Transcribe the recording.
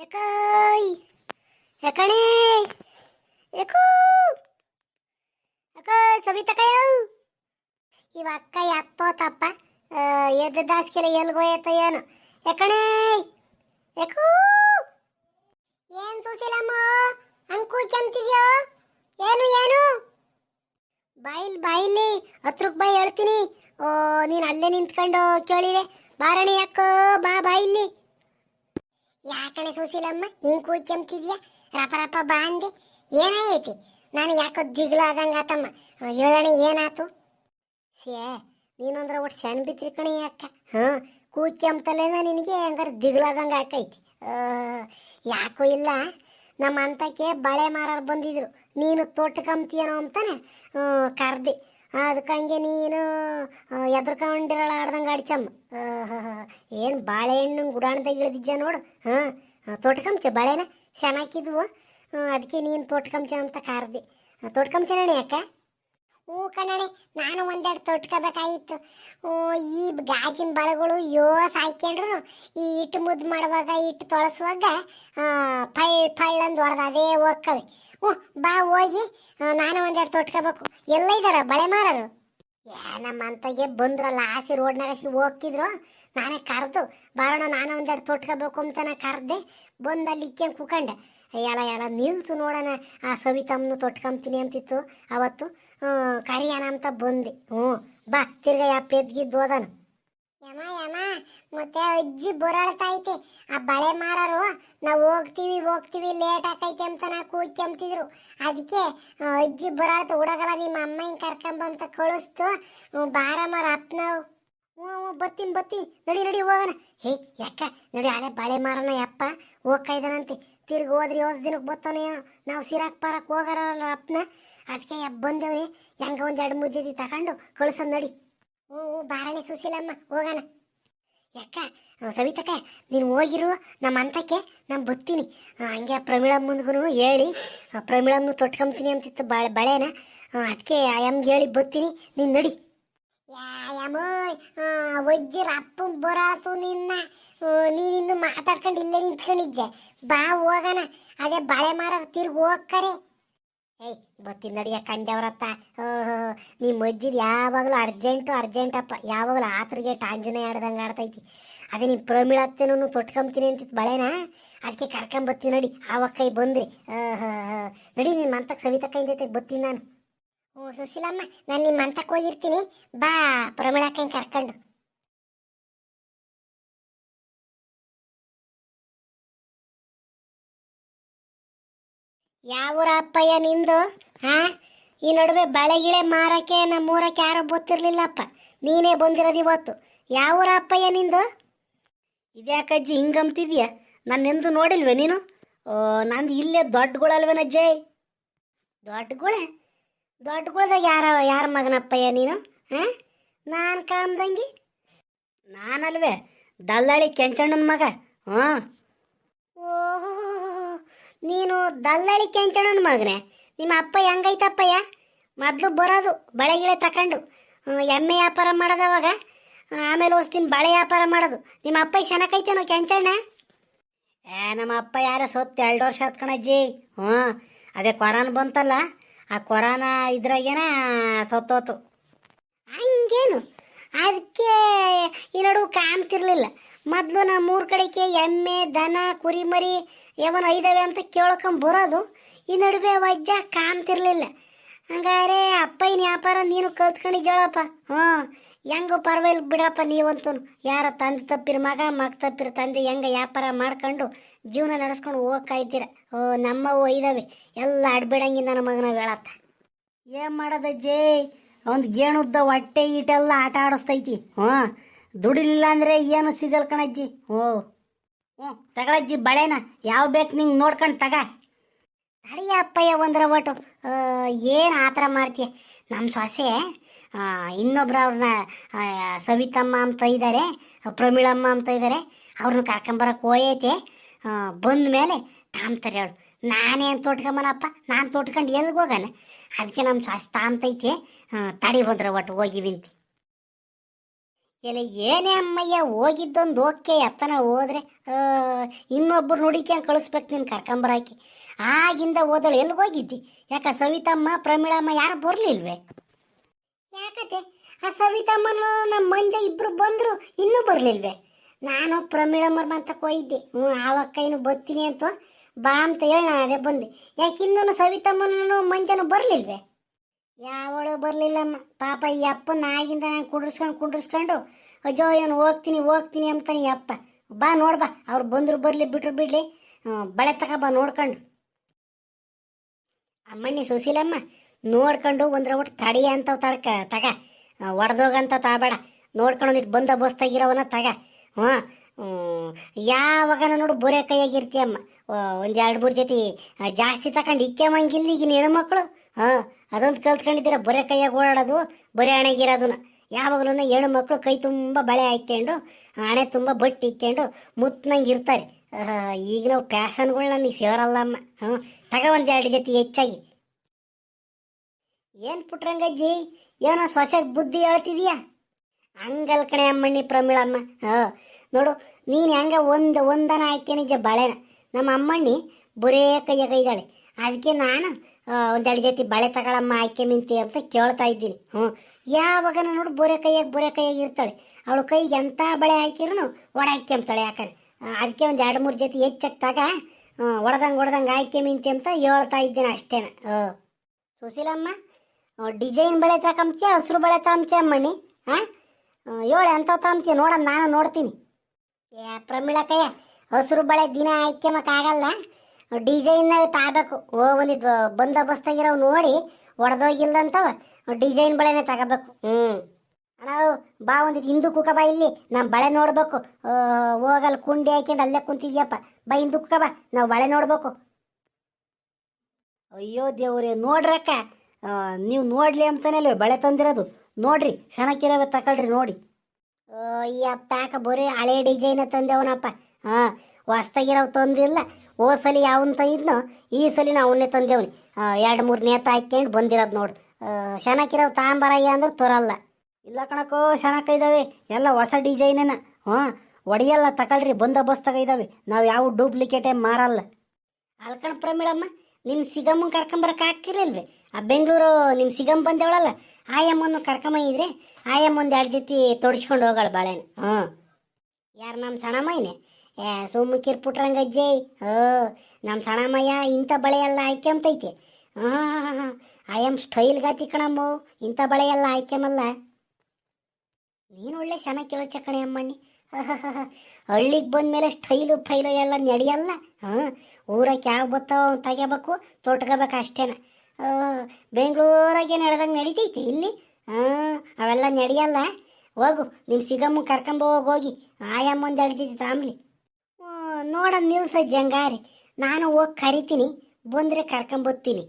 ಯಾಕಾಯ್ ಯಾಕಣೇ ಯಾಕೋ ಯಾಕ ಸವಿತಕಯ ಇವ ಅಕ್ಕ ಎತ್ತೋತಪ್ಪ ಎದ್ದ ದಾಸ್ಕೆಲ ಎಲ್ಗೋಯತ್ತ ಏನು ಯಾಕಣೇ ಯಾಕೋ ಏನ್ ಸುಶೀಲಮ್ಮ ಅಂಕು ಚಂತಿದ್ಯೋ ಏನು ಏನು? ಬಾಯಿಲ್, ಬಾಯಿಲಿ, ಹತ್ರಕ್ ಬಾಯಿ ಹೇಳ್ತೀನಿ. ಓ, ನೀನು ಅಲ್ಲೇ ನಿಂತ್ಕೊಂಡು ಕೇಳಿದೆ. ಬಾರಣಿ ಯಾಕೋ ಬಾ ಬಾಯಿಲಿ. ಯಾಕಣೆ ಸುಶೀಲಮ್ಮ ಹಿಂಗ್ ಕೂಚಂತಿದ್ಯಾ ರಪ ರಪ ಬಾ ಅಂದೆ. ಏನಾಯ್ತಿ ನಾನು ಯಾಕೋ ದಿಗ್ಲಾದಂಗ ಆತಮ್ಮ ಹೇಳಣೆ ಏನಾತು? ಸೇ ನೀನಂದ್ರ ಒಟ್ಟು ಸಣ್ಣ ಬಿತ್ರಿ ಕಣಿ ಯಾಕ ಹಾಂ ಕೂಚಂತಲೇನ ನಿನಗೆ ಹಂಗಾರೆ ದಿಗ್ಲಾದಂಗ ಆಕೈತಿ. ಯಾಕೋ ಇಲ್ಲ. ನಮ್ಮ ಅಂತಕ್ಕೆ ಬಳೆ ಮಾರಾರು ಬಂದಿದ್ರು. ನೀನು ತೋಟಕಂತೀಯನೋ ಅಂತಾನೆ ಕರ್ದೆ. ಅದಕ್ಕಂಗೆ ನೀನು ಎದ್ರಕೊಂಡಿರಲ್ಲ ಆಡ್ದಂಗೆ ಆಡ್ಚಮ್ಮ ಏನು ಬಾಳೆಹಣ್ಣು ಗುಡಾಣದಾಗ ಇಳಿದಿದ್ದ ನೋಡು, ಹಾಂ? ತೋಟಕಂಚ ಬಾಳೆನ ಚೆನ್ನಾಗಿದ್ವು ಅದಕ್ಕೆ ನೀನು ತೋಟಕಂಚ ಅಂತ ಕಾರ್ದೆ ತೋಟಕಂಚನೇ ಯಾಕ ಹ್ಞೂ ಕಣಣೆ ನಾನು ಒಂದೆರಡು ತೊಟ್ಕೋಬೇಕಾಗಿತ್ತು. ಈ ಗಾಜಿನ ಬಳೆಗಳು ಯೋಸ್ ಹಾಕ್ಯಂಡ್ರು ಈ ಇಟ್ಟು ಮುದ್ದು ಮಾಡುವಾಗ ಇಟ್ಟು ತೊಳಸುವಾಗ ಫಳ್ ಫಳ್ ಅಂದ್ ಹೊಡೆದ, ಅದೇ ಹೋಗ್ಕವೆ. ಹ್ಞೂ ಬಾ ಹೋಗಿ. ನಾನು ಒಂದೆರಡು ತೊಟ್ಕೋಬೇಕು ಎಲ್ಲ ಇದಾರ? ಬಳೆ ಮಾರರು? ಏ, ನಮ್ಮ ಅಂತಗೆ ಬಂದ್ರಲ್ಲ ಆಸಿ ರೋಡ್ನಾಗ ಆಸಿ ಹೋಗ್ತಿದ್ರು. ನಾನೇ ಕರೆದು ಬಾರೋಣ ನಾನು ಒಂದೆರಡು ತೊಟ್ಕೋಬೇಕು ಅಂತ ನಾ ಕರೆದೆ, ಬಂದು ಅಲ್ಲಿ ಇಕ್ಕೇನು ಕೂಕಂಡೆ. ಎಲ್ಲ ಎಲ್ಲ ನಿಲ್ತು ನೋಡೋಣ. ಆ ಸವಿತಮ್ಮನು ತೊಟ್ಕೊಂತೀನಿ ಅಂತಿತ್ತು ಅವತ್ತು. ಕರಿಯೋಣ ಅಂತ ಬಂದೆ. ಹ್ಞೂ, ಬಾ, ತಿರ್ಗ ಯಾ ಪೆದ್ಗಿದ್ದು ಹೋದನು. ಯಮ ಯಮ ಮತ್ತೆ ಅಜ್ಜಿ ಬೊರಾಳ್ತೈತೆ ಆ ಬಳೆ ಮಾರರು ನಾವು ಹೋಗ್ತೀವಿ ಹೋಗ್ತೀವಿ ಲೇಟ್ ಆಕೈತೆ ಅಂತ ನಾ ಕೂತ್ಕೊಂತಿದ್ರು ಅದಕ್ಕೆ ಅಜ್ಜಿ ಬೊರಾಳ್ತು ಹುಡುಗಲ್ಲ ನಿಮ್ಮ ಅಮ್ಮ ಹಿಂಗೆ ಕರ್ಕೊಂಬಂತ ಕಳಿಸ್ತು. ಹ್ಞೂ, ಬಾರಮ್ಮ ಅಪ್ಪನವು ಹ್ಞೂ ಹ್ಞೂ ಬತ್ತೀನಿ ಬತ್ತೀನಿ. ನಡಿ ನಡಿ ಹೋಗೋಣ. ಹೇ ಯಾಕ? ನಡಿ ಅಲೆ ಬಳೆ ಮಾರನ ಯಪ್ಪ. ಹೋಗ್ತಾ ಇದ್ದಾನಂತೆ ತಿರ್ಗಿ ಹೋದ್ರಿ ಹೋಸ್ ದಿನಕ್ಕೆ ಬರ್ತಾನೆ ನಾವು ಸಿರಾಕ್ ಪಾರಕ್ ಹೋಗಾರಲ್ಲ ಅಪ್ಪನ. ಅದಕ್ಕೆ ಯಪ್ಪ ಬಂದೇವ್ರಿ ಹೆಂಗ ಒಂದು ಎರಡು ಮೂರು ಜೊತೆ ತಗೊಂಡು ಕಳ್ಸೋದು ನಡಿ. ಹ್ಞೂ ಹ್ಞೂ ಬಾರಣೆ ಸುಶೀಲಮ್ಮ ಹೋಗೋಣ. ಯಾಕ? ಸವಿತಕ್ಕ, ನೀನು ಹೋಗಿರು ನಮ್ಮ ಅಂತಕ್ಕೆ ನಾನು ಬತ್ತೀನಿ. ಹಂಗೆ ಪ್ರಮೀಳಮ್ ಮುಂದ್ಗೂ ಹೇಳಿ ಪ್ರಮಿಳಮ್ಮನು ತೊಟ್ಕೊಂತೀನಿ ಅಂತಿತ್ತು ಬಾಳೆ, ಬಳೆನ. ಅದಕ್ಕೆ ಆಯಮ್ಗೆ ಹೇಳಿ ಬತ್ತೀನಿ, ನೀನು ನಡಿ. ಒಜ್ಜಿ ರಪ್ಪ ಬರಾತು ನಿನ್ನ. ನೀನಿನ್ನು ಮಾತಾಡ್ಕೊಂಡು ಇಲ್ಲೇ ನಿಂತ್ಕೊಂಡಿದ್ದೆ. ಬಾ, ಹೋಗೋಣ. ಅದೇ ಬಳೆ ಮಾರ ತಿರ್ಗಿ ಹೋಗ್ಕರೆ. ಏಯ್, ಬತ್ತೀನಿ ನಡಿಯ ಕಂಡವ್ರತ್ತ ನಿಮ್ಮ ಅಜ್ಜಿದ್ ಯಾವಾಗಲೂ ಅರ್ಜೆಂಟು ಅರ್ಜೆಂಟಪ್ಪ ಯಾವಾಗಲೂ ಆತ್ರಿಗೆ ಟಾಂಜನೆ ಆಡ್ದಂಗೆ ಆಡ್ತೈತಿ. ಅದೇ ನಿಮ್ಮ ಪ್ರಮಿಳತ್ತೇನು ತೊಟ್ಕೊಂಬ್ತೀನಿ ಅಂತಿತ್ತು ಬಳೆನ? ಅದಕ್ಕೆ ಕರ್ಕೊಂಬತ್ತೀನಿ ನಡಿ. ಆವಾಗ ಕೈ ಬಂದ್ರಿ. ನಡಿ ನಿಮ್ಮ ಕವಿತ ಕೈ ಜೊತೆ ಬತ್ತೀನಿ ನಾನು. ಓ, ಸುಶೀಲಮ್ಮ, ನಾನು ನಿಮ್ಮ ಮಂತಕ್ಕೆ ಹೋಗಿರ್ತೀನಿ. ಬಾ ಪ್ರಮಿಳಕ್ಕೈ ಕರ್ಕೊಂಡು. ಯಾವ ಅಪ್ಪಯ್ಯ ನಿಂದು? ಹಾ? ಈ ನಡುವೆ ಬಳೆ ಗಿಳೆ ಮಾರಕ್ಕೆ ನಮ್ಮೂರಕ್ಕೆ ಯಾರೋ ಗೊತ್ತಿರಲಿಲ್ಲಪ್ಪ. ನೀನೇ ಬಂದಿರೋದು ಇವತ್ತು. ಯಾವ ಅಪ್ಪಯ್ಯ ನಿಂದು? ಇದ್ಯಾಕಜ್ಜಿ ಹಿಂಗಂತಿದ್ಯಾ ನನ್ನೆಂದು ನೋಡಿಲ್ವೇ ನೀನು? ನಂದು ಇಲ್ಲೇ ದೊಡ್ಡಗಳಲ್ವೇನ ಅಜ್ಜಯ್ ದೊಡ್ಡಗಳೇ? ದೊಡ್ಡಗಳ್ದಾಗ ಯಾರ ಯಾರ ಮಗನಪ್ಪಯ್ಯ ನೀನು? ಹಾ? ನಾನು ಕಾಮ್ದಂಗಿ? ನಾನಲ್ವೇ? ದಲ್ಲಾಳಿ ಕೆಂಚಣ್ಣನ ಮಗ. ಹಾಂ ಓಹೋ, ನೀನು ದಲ್ಲಾಳಿ ಕೆಂಚಣ್ಣನ ಮಗನೇ? ನಿಮ್ಮ ಅಪ್ಪ ಹೆಂಗೈತಪ್ಪಯ್ಯ? ಮೊದಲು ಬರೋದು ಬಳೆ ಗಿಳೆ ತಕೊಂಡು. ಎಮ್ಮೆ ವ್ಯಾಪಾರ ಮಾಡೋದವಾಗ ಆಮೇಲೆ ಓಸ್ತೀನಿ ಬಳೆ ವ್ಯಾಪಾರ ಮಾಡೋದು. ನಿಮ್ಮ ಅಪ್ಪ ಚೆನ್ನಾಗೈತೇನೋ ಕೆಂಚಣ್ಣ? ಏ, ನಮ್ಮ ಅಪ್ಪ ಯಾರ ಸೊತ್ತು ಎರಡು ವರ್ಷ ಆತ್ ಕಣಜ್ಜಿ. ಹ್ಞೂ, ಅದೇ ಕೊರೋನಾ ಬಂತಲ್ಲ, ಆ ಕೊರೋನಾ ಇದ್ರಾಗೇನ ಸತ್ತೋತು. ಹಂಗೇನು? ಅದಕ್ಕೆ ಈ ನಡುವು ಕಾಮ್ತಿರ್ಲಿಲ್ಲ ಮೊದಲು ನಮ್ಮ ಊರ ಕಡೆಗೆ ಎಮ್ಮೆ, ದನ, ಕುರಿಮರಿ ಯಾವನ ಐದವೆ ಅಂತ ಕೇಳ್ಕೊಂಡ್ ಬರೋದು. ಈ ನಡುವೆ ವಜ್ಜ ಕಾಮ್ತಿರ್ಲಿಲ್ಲ ಹಂಗಾರೆ ಅಪ್ಪಯ್ಯನ ವ್ಯಾಪಾರ ನೀನು ಕಲ್ತ್ಕೊಂಡಿದ್ದಾಳಪ್ಪ. ಹ್ಞೂ, ಹೆಂಗು ಪರವಾಗಿಲ್ಲ ಬಿಡಪ್ಪ ನೀವಂತೂ. ಯಾರ ತಂದೆ ತಪ್ಪಿರ ಮಗ ಮಗ ತಪ್ಪಿರ ತಂದೆ ಹೆಂಗೆ ವ್ಯಾಪಾರ ಮಾಡ್ಕೊಂಡು ಜೀವನ ನಡೆಸ್ಕೊಂಡು ಇದ್ದೀರ? ಓ ನಮ್ಮವು ಐದವೆ ಎಲ್ಲ ಅಡ್ಬೇಡಂಗಿ ನನ್ನ ಮಗನ ಹೇಳತ್ತ. ಏನು ಮಾಡೋದಜ್ಜಿ? ಒಂದು ಗೇಣುದ್ದ ಹೊಟ್ಟೆ ಈಟೆಲ್ಲ ಆಟ ಆಡಿಸ್ತೈತಿ. ಹ್ಞೂ, ದುಡಿಲಿಲ್ಲ ಅಂದರೆ ಏನು ಸಿಗಲ್ ಕಣಜ್ಜಿ? ಹ್ಞೂ ಹ್ಞೂ, ತಗೊಳಜ್ಜಿ ಬಳೆನ. ಯಾವ ಬೇಕು ನಿಂಗೆ ನೋಡ್ಕೊಂಡು ತಗ. ತಡಿಯ ಅಪ್ಪಯ್ಯ ಒಂದರ ಒಟ್ಟು. ಏನು ಆ ಥರ ಮಾಡ್ತೀಯ? ನಮ್ಮ ಸೊಸೆ ಇನ್ನೊಬ್ರು ಅವ್ರನ್ನ ಸವಿತಮ್ಮ ಅಂತ ಇದ್ದಾರೆ ಪ್ರಮೀಳಮ್ಮ ಅಂತ ಇದ್ದಾರೆ ಅವ್ರನ್ನ ಕರ್ಕೊಂಬರಕ್ಕೆ ಹೋಯೈತೆ ಬಂದ ಮೇಲೆ ತಾಮ್ತಾರೆ ಹೇಳು ನಾನೇನು ತೋಟ್ಕೊಂಬನಪ್ಪ ನಾನು ತೋಟ್ಕೊಂಡು ಎಲ್ಲಿಗೆ ಹೋಗಾನ? ಅದಕ್ಕೆ ನಮ್ಮ ಸೊಸೆ ತಾಮ್ತೈತೆ ತಡಿ ಬಂದ್ರ ಒಟ್ಟು ಹೋಗಿ ವಿಂತಿ ಎಲ್ಲ ಏನೇ ಅಮ್ಮಯ್ಯ, ಹೋಗಿದ್ದೊಂದು ಓಕೆ, ಎತ್ತನ ಹೋದ್ರೆ ಇನ್ನೊಬ್ಬರು ನುಡಿಕ್ಯಾಂಗ್ ಕಳಿಸ್ಬೇಕು ನೀನು ಕರ್ಕೊಂಬರಾಕಿ. ಆಗಿಂದ ಓದಳು ಎಲ್ಲಿ ಹೋಗಿದ್ದಿ? ಯಾಕ ಸವಿತಮ್ಮ, ಪ್ರಮೀಳಮ್ಮ ಯಾರು ಬರ್ಲಿಲ್ವೇ? ಯಾಕತೆ? ಆ ಸವಿತಮ್ಮನು ನಮ್ಮ ಮಂಜ ಇಬ್ರು ಬಂದ್ರು, ಇನ್ನೂ ಬರ್ಲಿಲ್ವೇ? ನಾನು ಪ್ರಮೀಳಮ್ಮರ ಅಂತ ಹೋಗಿದ್ದೆ ಹ್ಞೂ ಆವಕ್ಕ ಏನು ಬರ್ತೀನಿ ಅಂತ. ಬಾ ಅಂತ ಹೇಳಿ ನಾನು ಅದೇ ಬಂದೆ. ಯಾಕೆ ಇನ್ನೂ ಸವಿತಮ್ಮನೂ ಮಂಜನು ಬರ್ಲಿಲ್ವೇ? ಯಾವಳು ಬರಲಿಲ್ಲಮ್ಮ. ಪಾಪ ಈ ಅಪ್ಪನ ಆಗಿಂದ ನಾನು ಕುಂಡ್ರಿಸ್ಕೊಂಡು ಕುಂಡ್ರಿಸ್ಕೊಂಡು, ಅಜ್ಜೋ, ನಾನು ಹೋಗ್ತೀನಿ ಹೋಗ್ತೀನಿ ಅಂತಾನೆ ಈ ಅಪ್ಪ. ಬಾ ನೋಡ್ಬಾ ಅವ್ರು ಬಂದರು ಬರಲಿ, ಬಿಟ್ರು ಬಿಡಲಿ. ಬಳೆ ತಕ ಬಾ ನೋಡ್ಕೊಂಡು. ಅಮ್ಮಣ್ಣಿ ಸುಶೀಲಮ್ಮ ನೋಡ್ಕೊಂಡು ಒಂದ್ರ ಒಟ್ಟು ತಡಿ ಅಂತ ತಡ್ಕ ತಗ. ಒಡೆದೋಗಂತ ತಾಬೇಡ. ನೋಡ್ಕೊಂಡು ಒಂದಿಟ್ಟು ಬಂದ ಬಸ್ತಾಗಿರೋವನ ತಗ. ಹ್ಞೂ. ಯಾವಾಗನ ನೋಡು ಬೊರೆ ಕೈಯಾಗಿರ್ತೀಯಮ್ಮ ಒಂದು ಎರಡು ಮೂರು ಜೊತೆ ಜಾಸ್ತಿ ತಗೊಂಡು ಇಕ್ಕೆಮಂಗಿಲ್ಲ ಈಗಿನ ಹೆಣ್ಮಕ್ಳು. ಹಾಂ ಅದೊಂದು ಕಲ್ತ್ಕೊಂಡಿದ್ದೀರ ಬೊರೆ ಕೈಯಾಗ ಓಡಾಡೋದು, ಬೊರೆ ಹಣೆಗಿರೋದನ್ನ ಯಾವಾಗಲೂ ಹೆಣ್ಣು ಮಕ್ಕಳು ಕೈ ತುಂಬ ಬಳೆ ಹಾಕ್ಕೊಂಡು ಹಣೆ ತುಂಬ ಬಟ್ಟೆ ಇಕ್ಕೊಂಡು ಮುತ್ತಿನಂಗೆ ಇರ್ತಾರೆ. ಈಗ ನಾವು ಪ್ಯಾಸನ್ಗಳು ನನಗೆ ಸೇರಲ್ಲಮ್ಮ ಹ್ಞೂ, ತಗ ಒಂದು ಎರಡು ಜೊತೆ ಹೆಚ್ಚಾಗಿ. ಏನು ಪುಟ್ರಂಗಜ್ಜಿ? ಏನೋ ಸೊಸೆಗೆ ಬುದ್ಧಿ ಹೇಳ್ತಿದೀಯಾ? ಹಂಗಲ್ ಕಣೆ ಅಮ್ಮಣ್ಣಿ ಪ್ರಮಿಳಮ್ಮ ಹಾಂ, ನೋಡು, ನೀನು ಹೆಂಗೆ ಒಂದು ಒಂದನ ಆಯ್ಕೆನಿದ್ದೆ ಬಳೆನ. ನಮ್ಮ ಅಮ್ಮಣ್ಣಿ ಬರೇ ಕೈಯಾಗ ಇದ್ದಾಳೆ ಅದಕ್ಕೆ ನಾನು ಒಂದೆರಡು ಜೊತೆ ಬಳೆ ತಗೊಳಮ್ಮ ಆಯ್ಕೆ ಮಿಂತಿ ಅಂತ ಕೇಳ್ತಾ ಇದ್ದೀನಿ. ಹ್ಞೂ ಯಾವಾಗ ನೋಡು ಬೋರೆ ಕೈಯಾಗ ಬೋರೆ ಕೈಯಾಗ ಇರ್ತಾಳೆ. ಅವಳು ಕೈಗೆ ಎಂಥ ಬಳೆ ಹಾಕಿರೂ ಒಡ ಹಾಕ್ಯಂತಾಳೆ ಯಾಕಂದ್ರೆ. ಅದಕ್ಕೆ ಒಂದು ಎರಡು ಮೂರು ಜೊತೆ ಹೆಚ್ಚಕ್ಕೆ ತಗ ಒಡ್ದಂಗೆ ಒಡ್ದಂಗೆ ಆಯ್ಕೆ ಮಿಂತಿ ಅಂತ ಹೇಳ್ತಾ ಇದ್ದೇನೆ ಅಷ್ಟೇನ. ಸುಶೀಲಮ್ಮ ಡಿಸೈನ್ ಬಳೆ ತಗೊಂಬ್ತೀಯ ಹಸ್ರು ಬಳೆ ತಗೊಂಬ್ತೀಯ ಅಮ್ಮಣ್ಣಿ ಹಾಂ ಹೇಳಿ ಅಂತ ತಗೊಂಬ್ತೀಯ ನೋಡೋಣ ನಾನು ನೋಡ್ತೀನಿ. ಏ, ಪ್ರಮೀಳಕ್ಕಯ್ಯ, ಹಸ್ರು ಬಳೆ ದಿನ ಆಯ್ಕೆ ಆಗಲ್ಲ. ಡಿಸೈನ್ನಾಗ ತಾಬೇಕು ಓ, ಒಂದು ಬಂದೋಬಸ್ತಾಗಿರೋ ನೋಡಿ, ಒಡೆದೋಗಿಲ್ದಂತವ, ಡಿಸೈನ್ ಬಳೆನೇ ತಗೋಬೇಕು. ಹ್ಞೂ ಅಣ್ಣ, ಬಾ ಒಂದಿದ್ ಹಿಂದೂ ಕುಕ ಬಾ ಇಲ್ಲಿ. ನಮ್ಮ ಬಳೆ ನೋಡ್ಬೇಕು. ಹೋಗಲ್ಲ ಕುಂಡಿ ಹಾಕ್ಯಂಡು ಅಲ್ಲೇ ಕುಂತಿದ್ಯಪ್ಪ. ಬಾ ಹಿಂದೂ ಕುಕ ಬಾ. ನಾವು ಬಳೆ ನೋಡ್ಬೇಕು. ಅಯ್ಯೋ ದೇವ್ರೆ ನೋಡ್ರಕ್ಕ ನೀವು ನೋಡ್ಲಿ ಅಂತಾನೆ ಅಲ್ವೇ ಬಳೆ ತಂದಿರೋದು. ನೋಡ್ರಿ ಚೆನ್ನಾಗಿರೋವೆ ತಗೊಳ್ರಿ ನೋಡಿ. ಈ ಅಪ್ಪ ಬರೀ ಹಳೆ ಡಿಸೈನ್ ತಂದೆವನಪ್ಪ. ಹಾಂ ಹೊಸ್ತಾಗಿರೋ ತಂದಿಲ್ಲ. ಓ ಸಲ ಯಾವನ್ ತಂದಿದ್ನೋ, ಈ ಸಲ ನಾ ಅವನ್ನೇ ತಂದೇವ್ನಿ. ಎರಡು ಮೂರು ನೇತ ಹಾಕ್ಯಂಡು ಬಂದಿರೋದು ನೋಡಿ ಚೆನ್ನಾಗಿರೋ ತಾಂಬರಯ್ಯ ಅಂದ್ರೆ ತರಲ್ಲ. ಇಲ್ಲ ಕಣಕ್ಕೋ ಚೆನ್ನಾಗಿ ಇದಾವೆ. ಎಲ್ಲ ಹೊಸ ಡಿಸೈನೇನ ಹಾಂ, ಒಡೆಯಲ್ಲ ತಗೊಳ್ರಿ ಬಂದೋಬಸ್ತಾಗ ಇದ್ದಾವೆ ನಾವು ಯಾವ ಡೂಪ್ಲಿಕೇಟೇ ಮಾರಲ್ಲ. ಅಲ್ಕಣ ಪ್ರಮೀಳಮ್ಮ ನಿಮ್ಮ ಸಿಗಮ್ಮ ಕರ್ಕೊಂಬರಕ್ಕೆ ಹಾಕಿರಲ್ವೇ ಆ ಬೆಂಗಳೂರು ನಿಮ್ಮ ಸಿಗಮ್ಮ ಬಂದೇವಳಲ್ಲ, ಆಯಮ್ಮನ್ನು ಕರ್ಕೊಂಬಂದಿದ್ರೆ ಆಯಮ್ಮ ಒಂದು ಎರಡು ಜೊತೆ ತೊಡಿಸ್ಕೊಂಡು ಹೋಗಳು ಬಾಳೆನ. ಹಾಂ. ಯಾರು ನಮ್ಮ ಸಣಮಯ್ಯನೆ ಏ, ಸುಮ್ಮ ಕಿರ್ಪುಟ್ರಂಗಜ್ಜಯ್ ಓ ನಮ್ಮ ಸಣಮಯ್ಯ ಇಂಥ ಬಳೆ ಎಲ್ಲ ಆಯ್ಕೆಂತೈತೆ. ಹಾಂ ಹಾಂ ಆಯಮ್ ಸ್ಟೈಲ್ ಗಾತಿ ಕಣಮ್ಮ, ಇಂಥ ಬಳೆ ಎಲ್ಲ ಆಯ್ಕೆಮಲ್ಲ ನೀನು ಒಳ್ಳೆ ಚೆನ್ನಾಗಿ ಕೇಳೋ ಕಣೆ ಅಮ್ಮಣ್ಣಿ. ಹಳ್ಳಿಗೆ ಬಂದ್ಮೇಲೆ ಸ್ಟೈಲು ಫೈಲು ಎಲ್ಲ ನಡೆಯಲ್ಲ. ಹಾಂ ಊರಕ್ಕೆ ಯಾವ ಬತ್ತಾವ ತಗೋಬೇಕು ತೊಟ್ಕೋಬೇಕು ಅಷ್ಟೇನ. ಬೆಂಗಳೂರಾಗೆ ನಡೆದಂಗೆ ನಡೀತೈತಿ ಇಲ್ಲಿ? ಹಾಂ ಅವೆಲ್ಲ ನಡೆಯಲ್ಲ? ಹೋಗು ನಿಮ್ಮ ಸಿಗಮ್ಮ ಕರ್ಕೊಂಬ ಹೋಗಿ ಆಯಮ್ಮ ಒಂದು ಎಡ್ತೈತಿ ತಾಂಬ್ಲಿ ನೋಡ ನಿಲ್ಸ ಜಂಗಾರಿ ನಾನು ಹೋಗಿ ಕರಿತೀನಿ, ಬಂದರೆ ಕರ್ಕೊಂಬತ್ತೀನಿ.